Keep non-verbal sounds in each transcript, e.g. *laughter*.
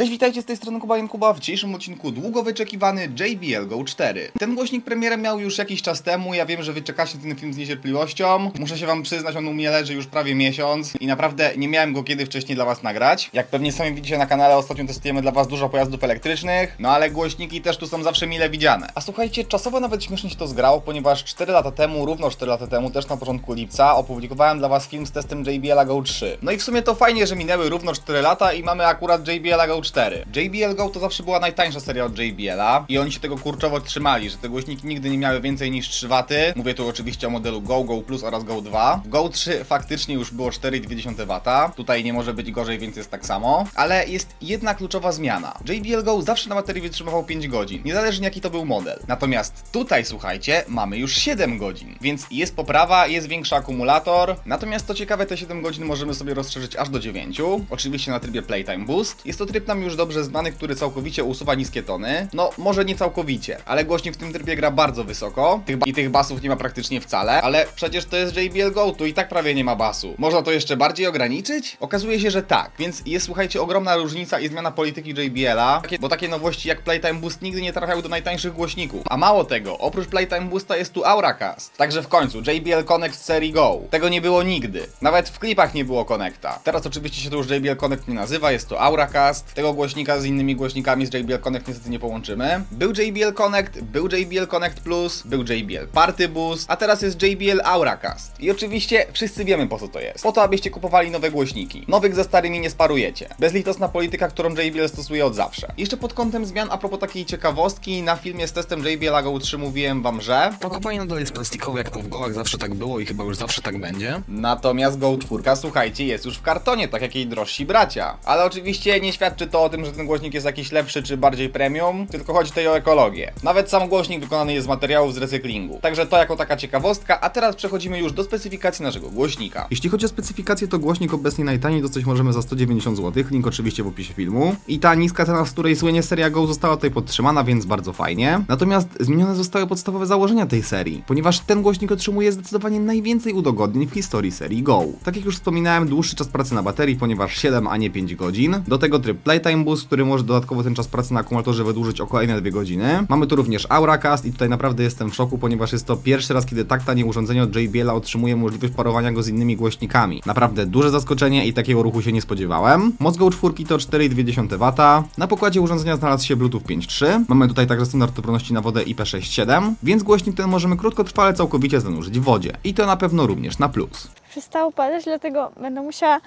Cześć, witajcie z tej strony Kuba Kuba. W dzisiejszym odcinku długo wyczekiwany JBL Go 4. Ten głośnik premierę miał już jakiś czas temu, ja wiem, że wy czekacie ten film z niecierpliwością. Muszę się wam przyznać, on u mnie leży już prawie miesiąc i naprawdę nie miałem go kiedy wcześniej dla was nagrać. Jak pewnie sami widzicie na kanale, ostatnio testujemy dla was dużo pojazdów elektrycznych, no ale głośniki też tu są zawsze mile widziane. A słuchajcie, czasowo nawet śmiesznie się to zgrało, ponieważ 4 lata temu, równo 4 lata temu, też na początku lipca, opublikowałem dla was film z testem JBL Go 3. No i w sumie to fajnie, że minęły równo 4 lata i mamy akurat JBL Go 4. JBL Go to zawsze była najtańsza seria od JBL-a i oni się tego kurczowo trzymali, że te głośniki nigdy nie miały więcej niż 3 W. Mówię tu oczywiście o modelu Go, Go Plus oraz Go 2. W Go 3 faktycznie już było 4,2 W. Tutaj nie może być gorzej, więc jest tak samo. Ale jest jedna kluczowa zmiana. JBL Go zawsze na baterii wytrzymywał 5 godzin, niezależnie jaki to był model. Natomiast tutaj, słuchajcie, mamy już 7 godzin, więc jest poprawa, jest większy akumulator. Natomiast co ciekawe, te 7 godzin możemy sobie rozszerzyć aż do 9. Oczywiście na trybie Playtime Boost. Jest to tryb już dobrze znany, który całkowicie usuwa niskie tony. No, może nie całkowicie, ale głośnik w tym trybie gra bardzo wysoko. Tych I tych basów nie ma praktycznie wcale, ale przecież to jest JBL Go, tu i tak prawie nie ma basu. Można to jeszcze bardziej ograniczyć? Okazuje się, że tak, więc jest słuchajcie ogromna różnica i zmiana polityki JBL-a, bo takie nowości jak Playtime Boost nigdy nie trafiały do najtańszych głośników. A mało tego, oprócz Playtime Boosta jest tu Auracast. Także w końcu JBL Connect z serii Go. Tego nie było nigdy. Nawet w klipach nie było Connecta. Teraz oczywiście się to już JBL Connect nie nazywa, jest to Auracast. Tego głośnika z innymi głośnikami z JBL Connect niestety nie połączymy. Był JBL Connect, był JBL Connect Plus, był JBL Party Boost, a teraz jest JBL Auracast. I oczywiście wszyscy wiemy po co to jest. Po to, abyście kupowali nowe głośniki. Nowych ze starymi nie sparujecie. Bezlitosna polityka, którą JBL stosuje od zawsze. Jeszcze pod kątem zmian, a propos takiej ciekawostki, na filmie z testem JBL Go 3 mówiłem wam, że Pakowanie nadal jest plastikowe, jak to w gołach zawsze tak było i chyba już zawsze tak będzie. Natomiast Go 4, słuchajcie, jest już w kartonie, tak jak jej drożsi bracia. Ale oczywiście nie świadczy to o tym, że ten głośnik jest jakiś lepszy czy bardziej premium, tylko chodzi tutaj o ekologię. Nawet sam głośnik wykonany jest z materiałów z recyklingu. Także to jako taka ciekawostka, a teraz przechodzimy już do specyfikacji naszego głośnika. Jeśli chodzi o specyfikację, to głośnik obecnie najtaniej dostać możemy za 190 zł, link oczywiście w opisie filmu. I ta niska cena, z której słynie seria Go została tutaj podtrzymana, więc bardzo fajnie. Natomiast zmienione zostały podstawowe założenia tej serii, ponieważ ten głośnik otrzymuje zdecydowanie najwięcej udogodnień w historii serii Go. Tak jak już wspominałem, dłuższy czas pracy na baterii, ponieważ 7, a nie 5 godzin. Do tego tryb Playtime Boost, który może dodatkowo ten czas pracy na akumulatorze wydłużyć o kolejne 2 godziny. Mamy tu również Auracast i tutaj naprawdę jestem w szoku, ponieważ jest to pierwszy raz, kiedy tak tanie urządzenie od JBL otrzymuje możliwość parowania go z innymi głośnikami. Naprawdę duże zaskoczenie i takiego ruchu się nie spodziewałem. Moc Go 4 to 4,2 W. Na pokładzie urządzenia znalazł się Bluetooth 5.3. Mamy tutaj także standard odporności na wodę IP67, więc głośnik ten możemy krótkotrwale całkowicie zanurzyć w wodzie. I to na pewno również na plus. przestało padać, dlatego będę musiała.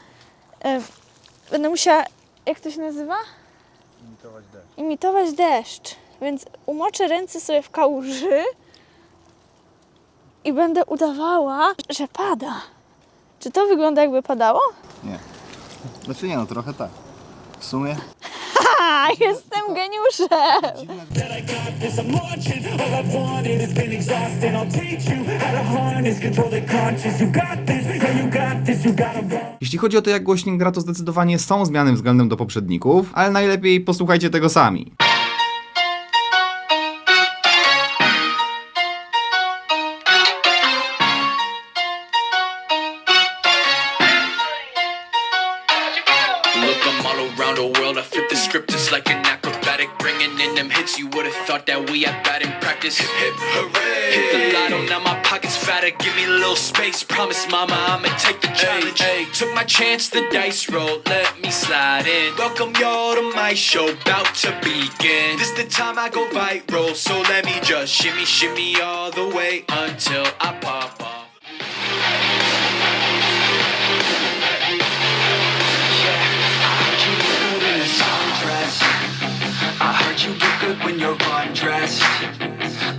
E, będę musiała. Jak to się nazywa? Imitować deszcz. Imitować deszcz. Więc umoczę ręce sobie w kałuży i będę udawała, że pada. Czy to wygląda jakby padało? Nie. Znaczy nie no, trochę tak. W sumie. *laughs* Jestem geniuszem! this, I'm marching. All I wanted has been exhausted. I'll teach you how to harness, control the conscious. You got this, yeah, you got this, you gotta run. Jeśli chodzi o to, jak głośnik gra, to zdecydowanie są zmiany względem do poprzedników, ale najlepiej posłuchajcie tego sami. Them hits, you would've thought that we had bad in practice. Hip, hip, hooray! Hit the lotto, now my pocket's fatter. Give me a little space. Promise, mama, I'ma take the challenge. Hey, took my chance, the dice rolled. Let me slide in. Welcome y'all to my show, about to begin. This the time I go viral, so let me just shimmy, shimmy all the way until I pop off. When you're undressed.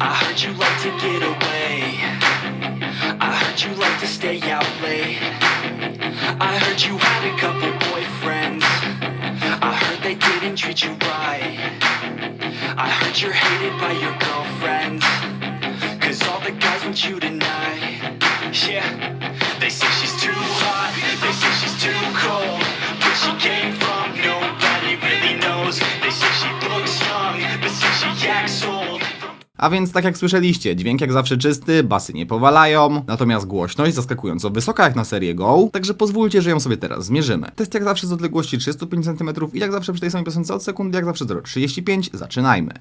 I heard you like to get away. I heard you like to stay out late. I heard you had a couple boyfriends. I heard they didn't treat you right. I heard you're hated by your girlfriends. Cause all the guys want you tonight. Yeah, they say she's too hot. They say she's too cold. Where she came from, A więc tak jak słyszeliście, dźwięk jak zawsze czysty, basy nie powalają, natomiast głośność zaskakująco wysoka jak na serię Go, także pozwólcie, że ją sobie teraz zmierzymy. Test jak zawsze z odległości 305 cm i jak zawsze przy tej samej piosence od sekundy, jak zawsze 0,35, zaczynajmy.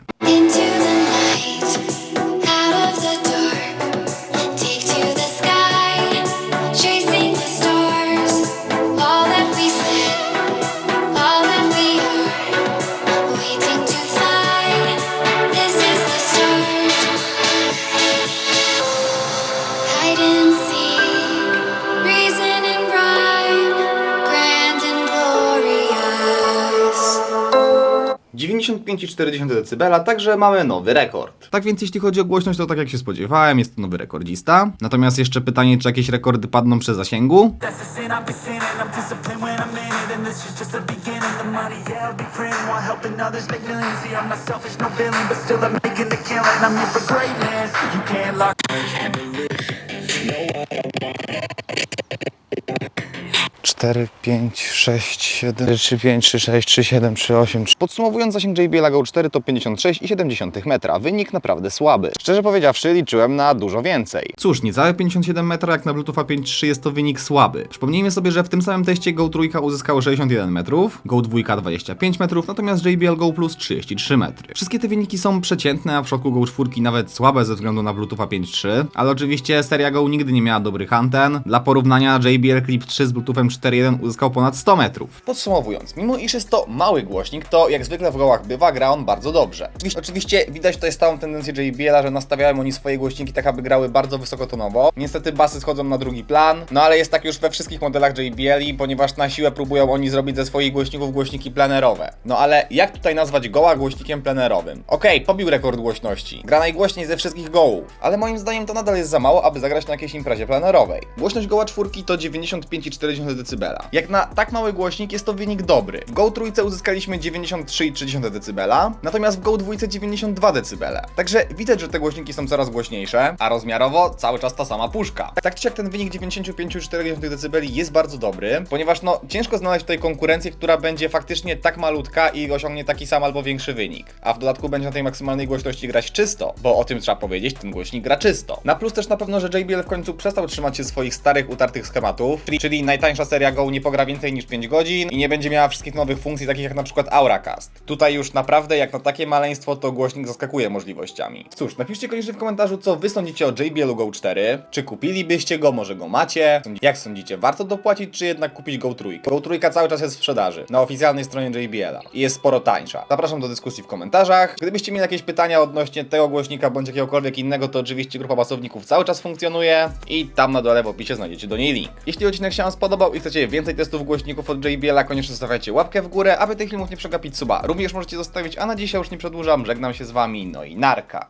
95,4 dB, także mamy nowy rekord. Tak więc jeśli chodzi o głośność, to tak jak się spodziewałem, jest to nowy rekordzista. Natomiast jeszcze pytanie, czy jakieś rekordy padną przy zasięgu? 4, 5, 6, 7, 3, 5, 3, 6, 3, 7, 3, 8, 3. Podsumowując zasięg JBL Go 4 to 56,7 metra, wynik naprawdę słaby. Szczerze powiedziawszy, liczyłem na dużo więcej. Cóż, niecałe 57 metra jak na Bluetooth 5.3 jest to wynik słaby. Przypomnijmy sobie, że w tym samym teście Go 3 uzyskało 61 metrów, Go 2 25 metrów, natomiast JBL Go Plus 33 metry. Wszystkie te wyniki są przeciętne, a w przypadku Go 4 nawet słabe ze względu na Bluetooth 5.3, ale oczywiście seria Go nigdy nie miała dobrych anten. Dla porównania JBL Clip 3 z Bluetoothem 4.1 uzyskał ponad 100 metrów. Podsumowując, mimo iż jest to mały głośnik, to jak zwykle w gołach bywa, gra on bardzo dobrze. Oczywiście, widać tutaj stałą tendencję JBL-a, że nastawiają oni swoje głośniki tak, aby grały bardzo wysokotonowo. Niestety basy schodzą na drugi plan, no ale jest tak już we wszystkich modelach JBL-i, ponieważ na siłę próbują oni zrobić ze swoich głośników głośniki plenerowe. No ale jak tutaj nazwać goła głośnikiem plenerowym? Okej, pobił rekord głośności. Gra najgłośniej ze wszystkich gołów, ale moim zdaniem to nadal jest za mało, aby zagrać na jakiejś imprezie plenerowej. Głośność goła czwórki to 95,4 dB. Jak na tak mały głośnik jest to wynik dobry. W Go trójce uzyskaliśmy 93,3 dB, natomiast w Go dwójce 92 dB. Także widać, że te głośniki są coraz głośniejsze, a rozmiarowo cały czas ta sama puszka. Tak czy jak ten wynik 95,4 dB jest bardzo dobry, ponieważ no ciężko znaleźć tutaj konkurencję, która będzie faktycznie tak malutka i osiągnie taki sam albo większy wynik. A w dodatku będzie na tej maksymalnej głośności grać czysto, bo o tym trzeba powiedzieć, ten głośnik gra czysto. Na plus też na pewno, że JBL w końcu przestał trzymać się swoich starych, utartych schematów, czyli najtańsza seria Go nie pogra więcej niż 5 godzin i nie będzie miała wszystkich nowych funkcji, takich jak na przykład Auracast. Tutaj już naprawdę, jak na takie maleństwo, to głośnik zaskakuje możliwościami. Cóż, napiszcie koniecznie w komentarzu, co wy sądzicie o JBL Go 4. Czy kupilibyście go, może go macie? Jak sądzicie, warto dopłacić, czy jednak kupić Go 3? Go 3 cały czas jest w sprzedaży, na oficjalnej stronie JBL-a i jest sporo tańsza. Zapraszam do dyskusji w komentarzach. Gdybyście mieli jakieś pytania odnośnie tego głośnika, bądź jakiegokolwiek innego, to oczywiście grupa basowników cały czas funkcjonuje i tam na dole w opisie znajdziecie do niej link. Jeśli odcinek się wam spodobał i chcecie więcej testów głośników od JBL-a, koniecznie zostawiajcie łapkę w górę, aby tych filmów nie przegapić suba. Również możecie zostawić, a na dzisiaj już nie przedłużam, żegnam się z wami, no i narka.